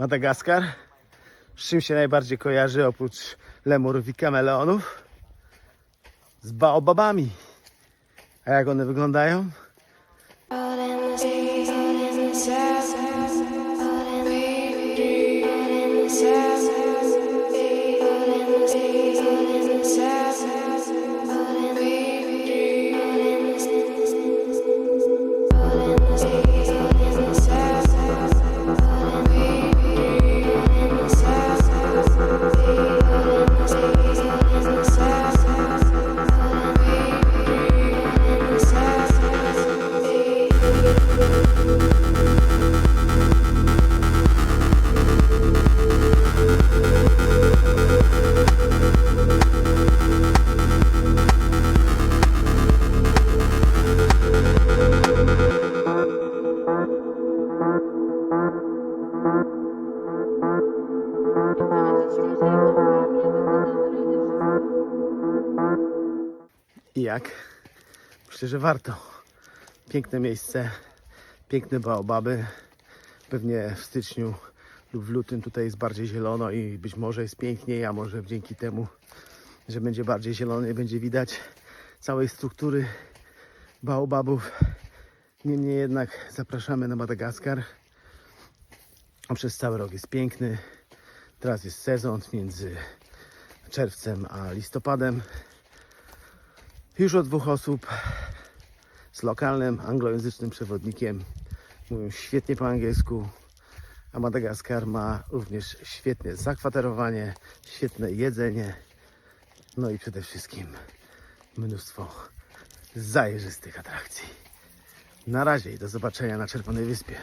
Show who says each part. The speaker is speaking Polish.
Speaker 1: Madagaskar. Z czym się najbardziej kojarzy oprócz lemurów i kameleonów? Z baobabami. A jak one wyglądają? I jak? Myślę, że warto. Piękne miejsce, piękne baobaby. Pewnie w styczniu lub w lutym tutaj jest bardziej zielono i być może jest piękniej, a może dzięki temu, że będzie bardziej zielony, będzie widać całej struktury baobabów. Niemniej jednak zapraszamy na Madagaskar. On przez cały rok jest piękny. Teraz jest sezon między czerwcem a listopadem. Już od dwóch osób z lokalnym anglojęzycznym przewodnikiem. Mówią świetnie po angielsku, a Madagaskar ma również świetne zakwaterowanie, świetne jedzenie, no i przede wszystkim mnóstwo zajrzystych atrakcji. Na razie i do zobaczenia na Czerwonej Wyspie.